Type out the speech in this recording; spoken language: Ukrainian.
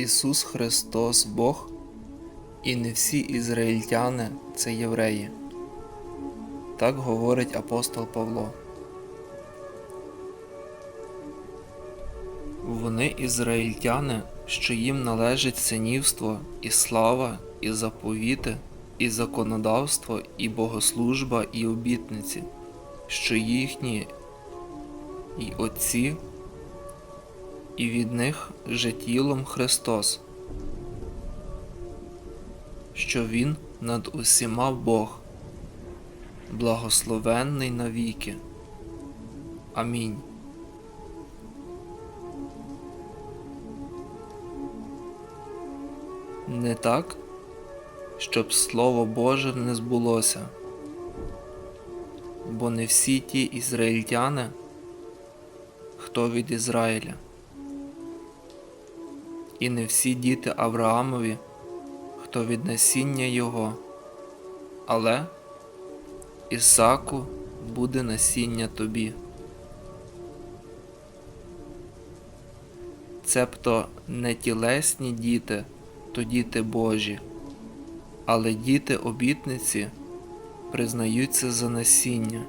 Ісус Христос Бог, і не всі ізраїльтяни це євреї. Так говорить апостол Павло. Вони ізраїльтяни, що їм належить синівство, і слава, і заповіти, і законодавство, і богослужба, і обітниці, що їхні і отці, і від них же тілом Христос, що Він над усіма Бог, благословенний навіки. Амінь. Не так, щоб Слово Боже не збулося, бо не всі ті ізраїльтяни, хто від Ізраїля, і не всі діти Авраамові, хто від насіння Його, але Ісаку буде насіння тобі. Цебто не тілесні діти, то діти Божі, але діти обітниці признаються за насіння.